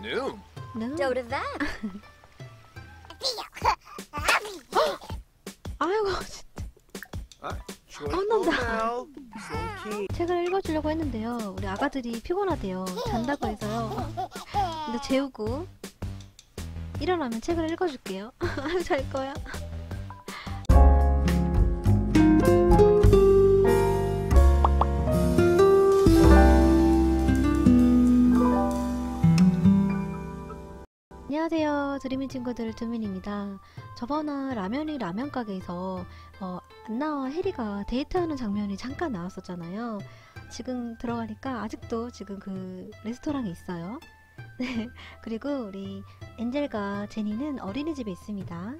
Noom. 네. Dote of that. 아이고 혼난다. Well, okay. 책을 읽어주려고 했는데요. 우리 아가들이 피곤하대요. 잔다고 해서요. 근데 재우고 일어나면 책을 읽어줄게요. 아유 잘 거야. 안녕하세요. 드리민 친구들 두민입니다. 저번에 라면이 라면 가게에서 어, 안나와 해리가 데이트하는 장면이 잠깐 나왔었잖아요. 지금 들어가니까 아직도 지금 그 레스토랑에 있어요. 네. 그리고 우리 엔젤과 제니는 어린이집에 있습니다.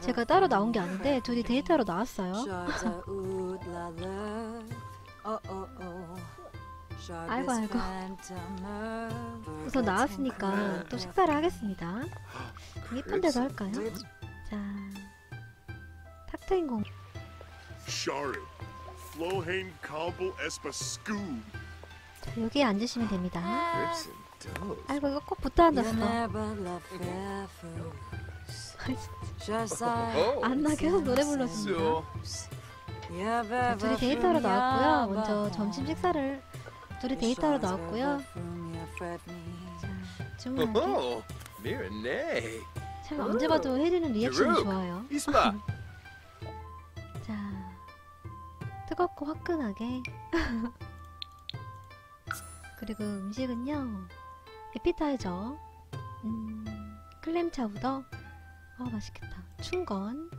제가 따로 나온 게 아닌데 둘이 데이트하러 나왔어요. 아이고, 아이고. 우선 나왔으니까 또 식사를 하겠습니다. 예쁜 데서 할까요? 자, 탁 트인 공. 자, 여기에 앉으시면 됩니다. 아이고 이거 꼭 붙어 앉았어. Oh, 안나 계속 노래 자, 둘이 데이트하러 나왔고요. 먼저 점심 식사를 둘이 나왔고요. 자, 주문할게. 참 언제 봐도 혜리는 리액션이 드룩. 좋아요. 자, 뜨겁고 화끈하게. 그리고 음식은요, 에피타이저, 음, 클램 차우더, 아 맛있겠다. 춘건,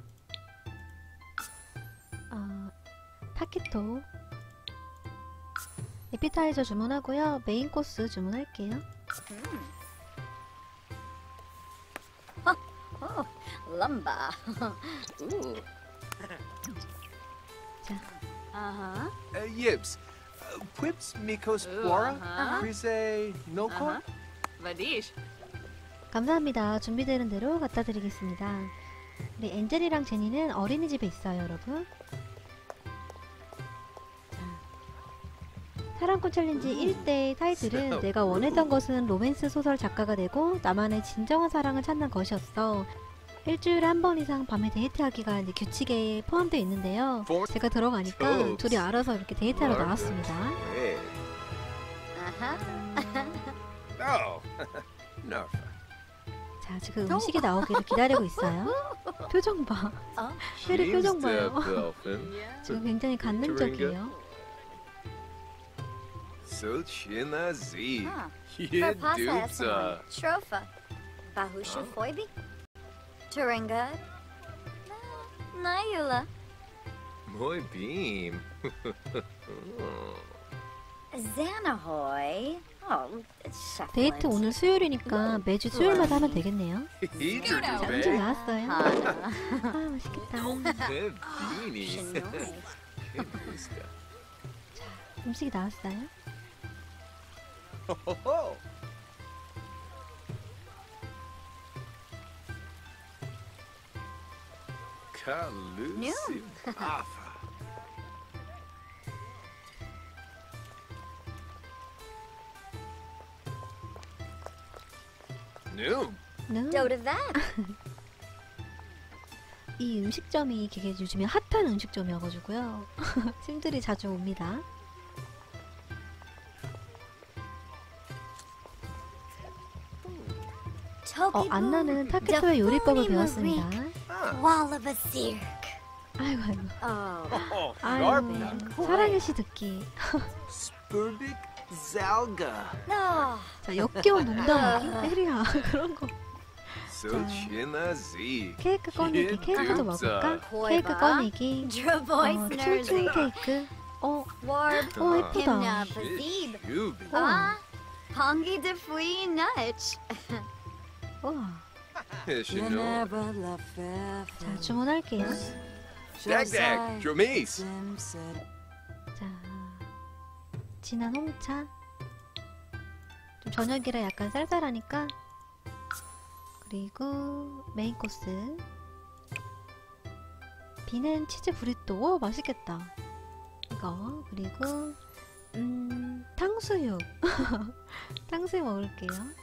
아, 타키토. 에피타이저 주문하고요, 메인 코스 주문할게요. Lumba. Ooh. 자, Uh-huh. Uh, Yibs. Uh, Quips Mikos Quora. Crise Nokor. Vadish. 감사합니다. 준비되는 대로 갖다 드리겠습니다. 우리 엔젤이랑 제니는 어린이집에 있어요, 여러분. 사랑꾼 챌린지 1대 타이틀은 내가 원했던 것은 로맨스 소설 작가가 되고 나만의 진정한 사랑을 찾는 것이었어. 일주일에 한 번 이상 밤에 데이트하기가 이제 규칙에 포함되어 있는데요. 제가 들어가니까. 둘이 알아서 이렇게 데이트하러. 나왔습니다. No. 자, 지금 음식이 나오기를 기다리고 있어요. 표정 봐. 혜리 표정 She's 봐요. 지금 굉장히 감동적이에요. So chinazi. Ah. Esamon. Trofa. Bahusha Foibi. Turinga. Nayula. Muy beam. Xanahoy. Oh, 데이트. 오늘 수요일이니까 매주 수요일마다 하면 되겠네요. 자, 음식. 나왔어요. 아, 맛있겠다. Gusta. 음식이 나왔어요. Noom. of that. 이 음식점이 되게 요즘에 핫한 음식점이어가지고요. 팀들이 자주 옵니다. 어, 안나는 타케토의 요리법을 배웠습니다. Ah. 아이고, 아이고. Oh. Oh, 아이고. 사랑의 시 듣기. 자, 역겨운 농담하기? 혜리야, 그런 거. 케이크 꺼내기, 케이크도 먹을까? 케이크 꺼내기. 어, 춤춘. 케이크. 어. 어, 예쁘다. Ah. Nutch. 우와. Shino. 자, 주문할게요. Dag. Dromise. 자, 진한 홍차. 좀 저녁이라 약간 쌀쌀하니까. 그리고 메인 코스. 비는 치즈 브리또. 오, 맛있겠다. 이거. 그리고, 음, 탕수육. 탕수육 먹을게요.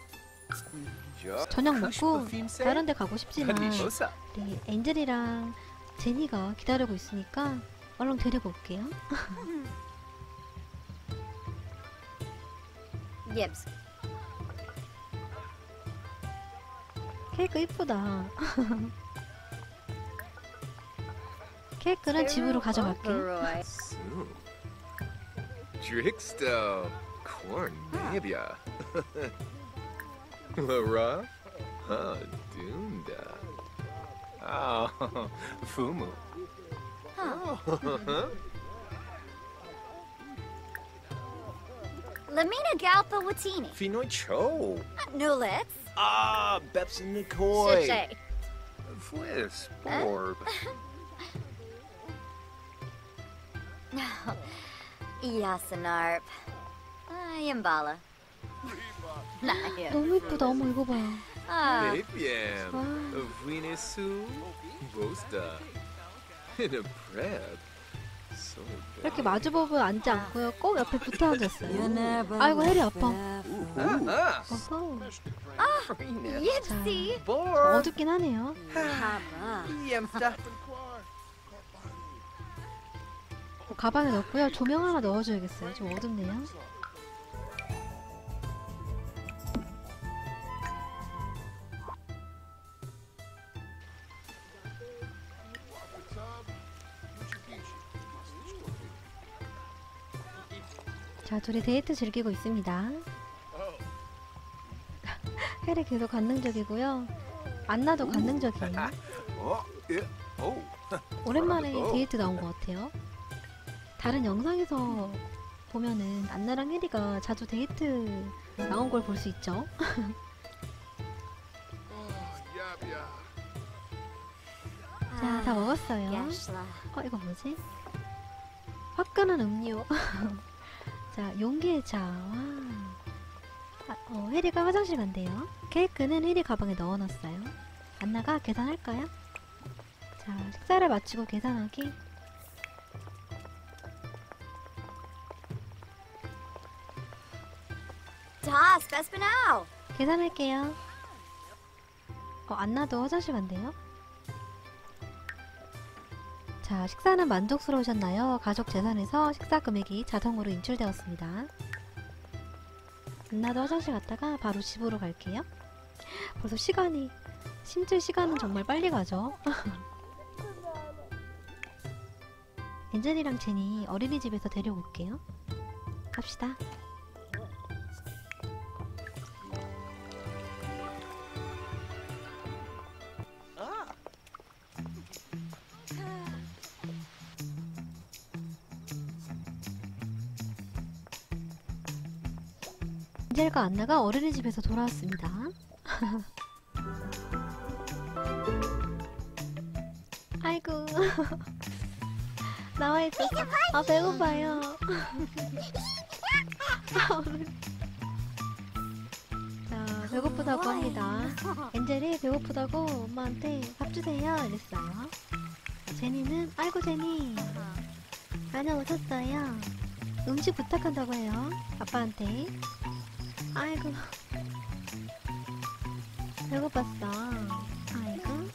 저녁 Kush 먹고? 다른 데 가고 싶지만. 우리 엔젤이랑 제니가 기다리고 있으니까 얼른 데리고 올게요. 케이크 이쁘다. 케이크는 집으로 가져갈게. Trickster. Cornabia. Lara? Oh, Dunda. Oh, Fumu. Huh. Lamina Galpa Watini. Finoi Cho. Uh, Nulitz. Ah, Beps and Nikoi. Shishay. Fliss, Borb. Yasinarp. I am Bala. 너무 이쁘다. 어머 이거 봐요. Ah. Babiam. 와, Vinisu. Bosta. In a prep. So 이렇게 마주보고 앉지 않고요. 꼭 옆에 붙어 앉았어요. 아이고 해리 아파. Ah, 어허. Yipsy. 어둡긴 하네요. 가방에 넣고요. 조명 하나 넣어줘야겠어요. 좀 어둡네요. 자, 둘이 데이트 즐기고 있습니다. 헬이 계속 관능적이고요. 안나도 관능적이에요. Yeah. Oh. 오랜만에 어. 데이트 나온 것 같아요. 다른 영상에서 보면은 안나랑 혜리가 자주 데이트 나온 걸 볼 수 있죠. 자, 다 먹었어요. Yashla. 어, 이거 뭐지? 화끈한 음료. 자, 용기의 차. 와. 아, 어, 혜리가 화장실 간대요. 케이크는 혜리 가방에 넣어놨어요. 안나가 계산할까요? 자, 식사를 마치고 계산하기. Das Bespinau. 계산할게요. 어, 안나도 화장실 간대요. 자, 식사는 만족스러우셨나요? 가족 재산에서 식사 금액이 자동으로 인출되었습니다. 안나도 화장실 갔다가 바로 집으로 갈게요. 벌써 시간이, 심지어 시간은 정말 빨리 가죠. 엔젤이랑 제니 어린이집에서 데려올게요. 갑시다. 엔젤과 안나가 어린이집에서 돌아왔습니다. 아이고 나와 있어서 아 배고파요. 자 배고프다고 합니다. 엔젤이 배고프다고 엄마한테 밥 주세요 이랬어요. 제니는 아이고 제니 다녀오셨어요. 음식 부탁한다고 해요. 아빠한테. 아이고. 배고팠어. 아이고.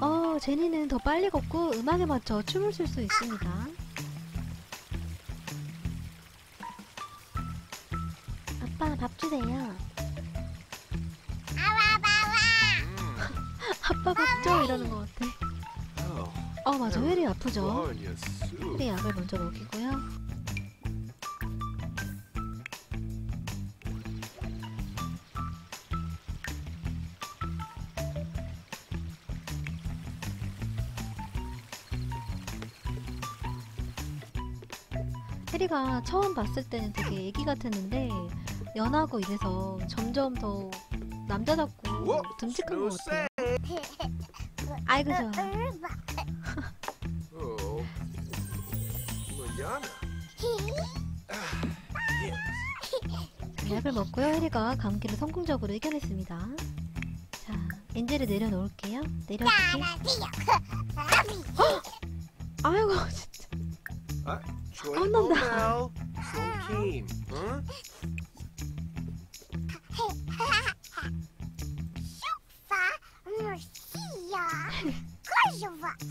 어, 제니는 더 빨리 걷고 음악에 맞춰 춤을 출 수 있습니다. 아빠 밥 주세요. 아빠 밥줘 이러는 것 같아. Oh. 어 맞아 혜리 아프죠. Glorious soup. 혜리 약을 먼저 먹이고요. 혜리가 처음 봤을 때는 되게 애기 같았는데 연하고 이래서 점점 더 남자답고 듬직한 것 같아요. 아이고 좋아. Oh. Liana. 약을 먹고요. 혜리가 감기를 성공적으로 이겨냈습니다. 자, 엔젤을 내려놓을게요. 내려줄게. 헉! 아이고 진짜. Troy 혼난다. Mel. Sloan Keem. Huh?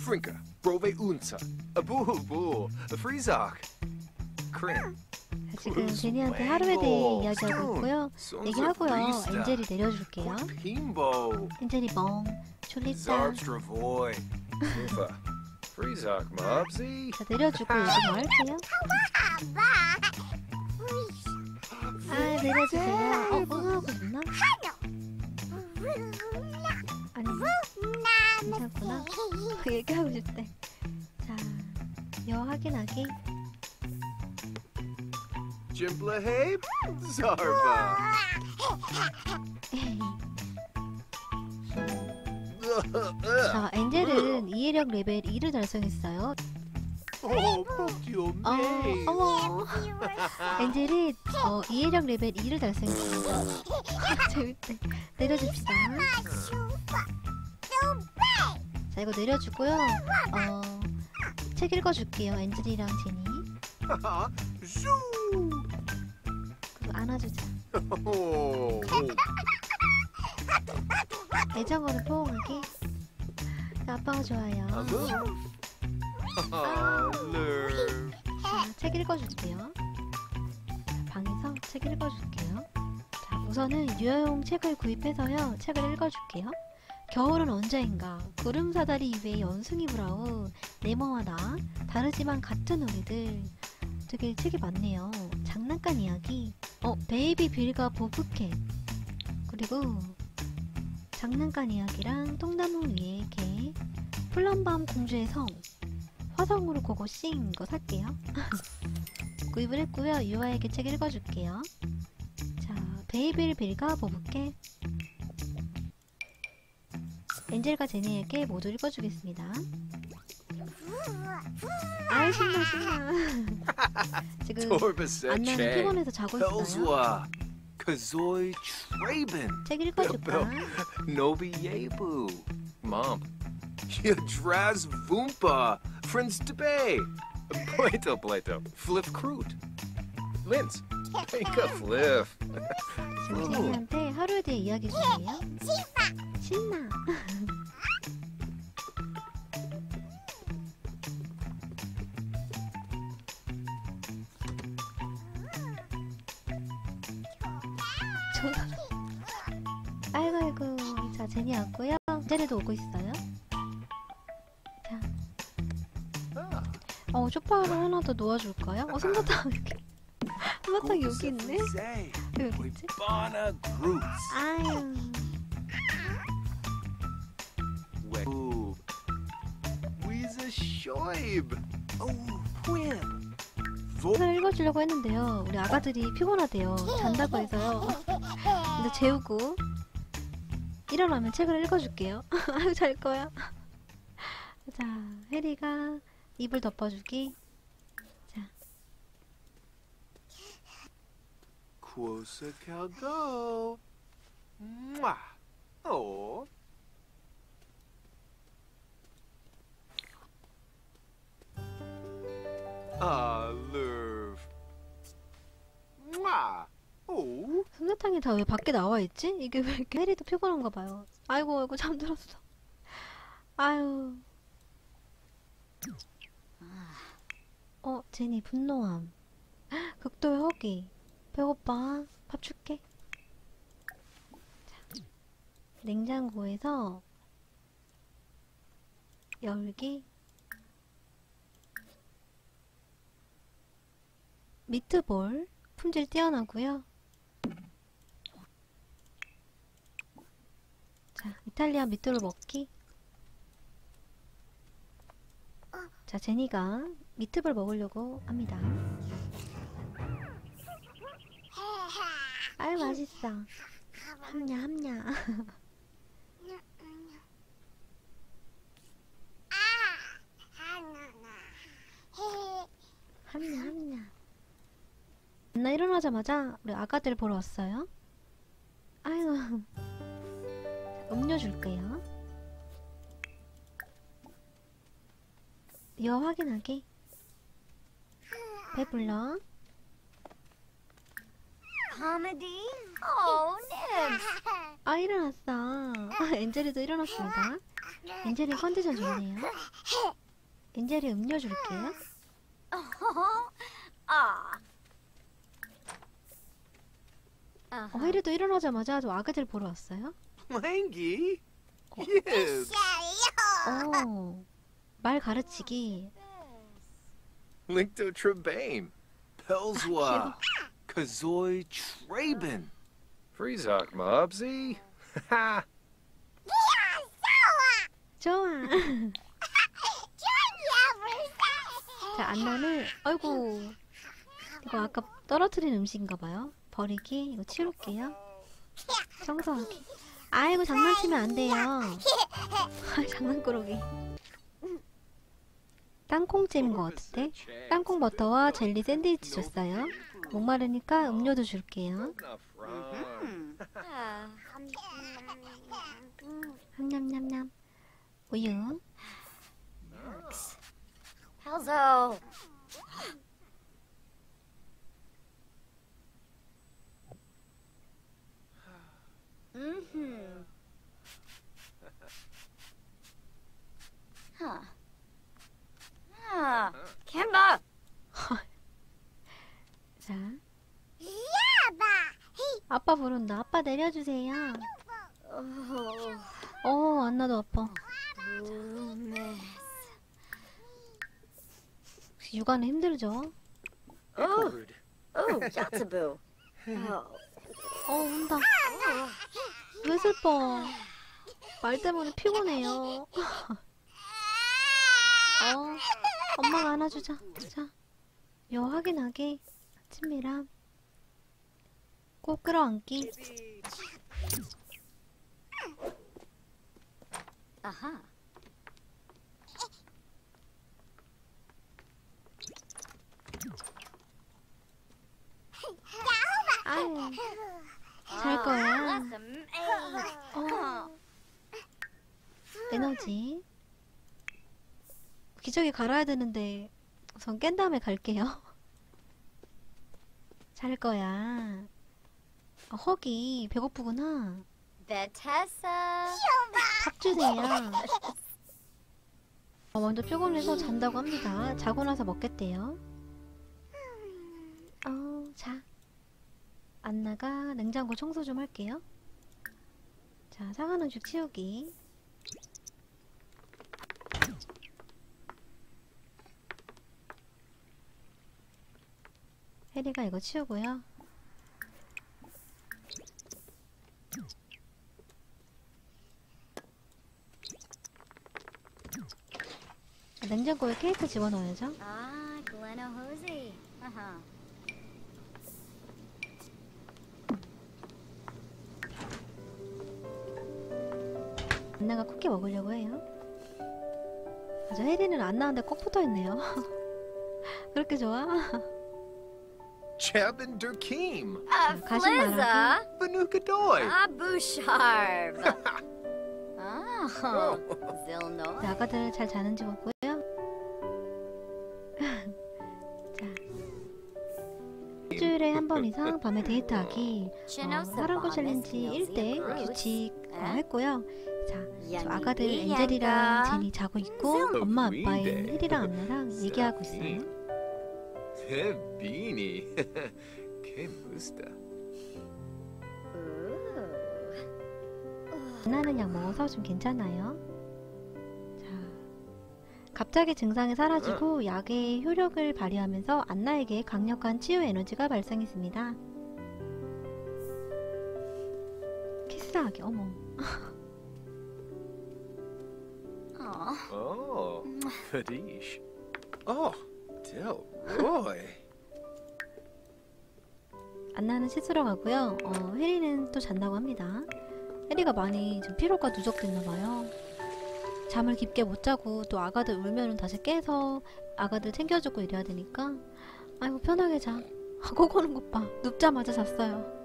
Frinka. Brove Unsa. Abu Boo. Freezok. Crin. 자, 지금 제니한테 하루에 대해 이야기하고 있고요. Sons 얘기하고요. of Rista. 엔젤이 내려줄게요. Pimbo. 엔젤이 멍, 졸립다. Freezok Mobsy. 자, 내려주고 요즘 뭐 할게요? 아, 내려주세요. 어, 응하고 있나? 아니, 괜찮구나. 그 얘기하고 싶대. 자, 여 확인하기. Jimplahabe. Zarba. 자, 엔젤은 이해력 레벨 2를 달성했어요. Your 어, maze. 어머. 엔젤이 어, 이해력 레벨 2를 달성했습니다. 재밌대. 내려줍시다. 자, 이거 내려주고요. 어, 책 읽어줄게요. 엔젤이랑 제니. 그리고 안아주자. 애정어는 포옹하기. 아빠가 좋아요. Aloof. Aloof. 자, 책 읽어줄게요. 방에서 책 읽어줄게요. 자, 우선은 유아용 책을 구입해서요. 책을 읽어줄게요. 겨울은 언제인가? 구름 사다리 위에 연숭이 브라우, 네모와 나, 다르지만 같은 우리들. 되게 책이 많네요. 장난감 이야기. 어, 베이비 빌과 보브캣. 그리고 장난감 이야기랑 통나무 위에 개, 플럼밤 공주의 성, 화성으로 고고싱 이거 살게요. 구입을 했고요. 유아에게 책 읽어줄게요. 자, 베이빌 빌과 보브캣 엔젤과 제니에게 모두 읽어주겠습니다. 아이 신나 신나. 지금 안나는. 피곤해서 자고 있어요. Pelswa. Kazoy Traben. 책 읽어줄까? Nobi Yebu. Mom. Yadraz Vumpa. Friends Debay. Plato Plato. Flip Crute. Linz. Take a flip. 지금 제니한테 하루에 대해 이야기 중이에요. 저- 아이고 아이고 자 제니 왔고요. 제니도 오고 있어요. 자. 어 쇼파를 하나 더 놓아줄까요? 어 솜사탕 여기 솜사탕 여기 있네. 왜 여기 있지? 아유. 읽어주려고 했는데요. 우리 아가들이 피곤하대요. 잔다고 해서요. 근데 재우고 일어나면 책을 읽어줄게요. 아유 잘 거야. 자, 해리가 이불 덮어주기. 자, Quosa Calgo. Mwah. Oh. Mwah. Oh. 솜사탕이 다 왜 밖에 나와 있지? 이게 왜 이렇게 해리도 피곤한가 봐요. 아이고 아이고 잠들었어. 아유. 어, 제니 분노함. 극도의 허기. 배고파. 밥 줄게. 자, 냉장고에서 열기. 미트볼. 품질 뛰어나고요. 자, 이탈리아 미트볼 먹기. 자, 제니가 미트볼 먹으려고 합니다. 아유, 맛있어. 함냐, 함냐. 함냐, 함냐. 나 일어나자마자 우리 아가들 보러 왔어요. 아유. 자, 음료 줄게요. 이거 확인하기. 배불러. Comedy? Oh, Nibs. 아 일어났어. 아, 엔젤이도 일어났습니다. 엔젤이 컨디션 좋네요. 엔젤이 음료 줄게요. Ah. 어, Uh-huh. 해리도 일어나자마자 저 아가들 보러 왔어요. Yes. 어, 말 가르치기. Linkto Trebane. Pelswa. Kazoy Traben. Freezok Mobsy. Ha! 좋아. 자, 안나는 아이고 이거 아까 떨어뜨린 음식인가봐요. 버리기 이거 치울게요. 청소하기. 아이고 장난치면 안 돼요. 아, 장난꾸러기. 땅콩잼인 것 같은데 땅콩 버터와 젤리 샌드위치 줬어요. 목마르니까 음료도 줄게요. 냠냠냠냠. 우유. Pelzo. Mm-hmm. Huh. Ah, Kemba. 자. 아빠 부른다. 아빠 내려주세요. Oh, 어, 안나도 아파. Loomis. 육아는 힘들죠. Oh, oh, Yatsaboo. Oh, 어, 운다. 왜 슬퍼? 말 때문에 피곤해요. 어, 엄마가 안아주자. 자, 요 확인하기. 친밀함. 꼭 끌어안기. uh-huh. 아유, 잘 거야. 어, 에너지. 기저귀 갈아야 되는데, 우선 깬 다음에 갈게요. 잘 거야. 아, 허기, 배고프구나. Bethessa. 밥 주세요. 어, 먼저 피곤해서 잔다고 합니다. 자고 나서 먹겠대요. 어, 자. 안나가 냉장고 청소 좀 할게요. 자, 상한 음식 치우기. 혜리가 이거 치우고요. 냉장고에 케이크 집어넣어야죠. Ah, 안나가 쿠키 먹으려고 해요. 맞아, 혜리는 안 나왔는데 꼭 붙어 있네요. 그렇게 좋아? Chabin Durkeem. Banuka Doy. Ah, Bouchard. oh, Zilno. 네, 아가들 잘 자는지 보고요. 자, 일주일에 한 번 이상 밤에 데이트하기. 어, 사랑고 챌린지 1대 규칙 어, 했고요. 아가들 엔젤이랑 제니 자고 있고 엄마 아빠인 혜리랑 안나랑 얘기하고 있어요. 안나는 약 먹어서 좀 괜찮아요. 자, 갑자기 증상이 사라지고 약의 효력을 발휘하면서 안나에게 강력한 치유 에너지가 발생했습니다. 키스하기 어머. Oh, Fadish. Oh, Del Roy. 안나는 씻으러 가고요. 어, 혜리는 또 잔다고 합니다. 혜리가 많이 좀 피로가 누적됐나 봐요. 잠을 깊게 못 자고 또 아가들 울면은 다시 깨서 아가들 챙겨주고 이래야 되니까 아이고 편하게 자. 코 고는 것 봐. 눕자마자 잤어요.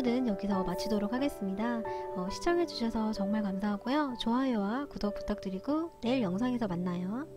오늘은 여기서 마치도록 하겠습니다. 어, 시청해주셔서 정말 감사하고요. 좋아요와 구독 부탁드리고 내일 영상에서 만나요.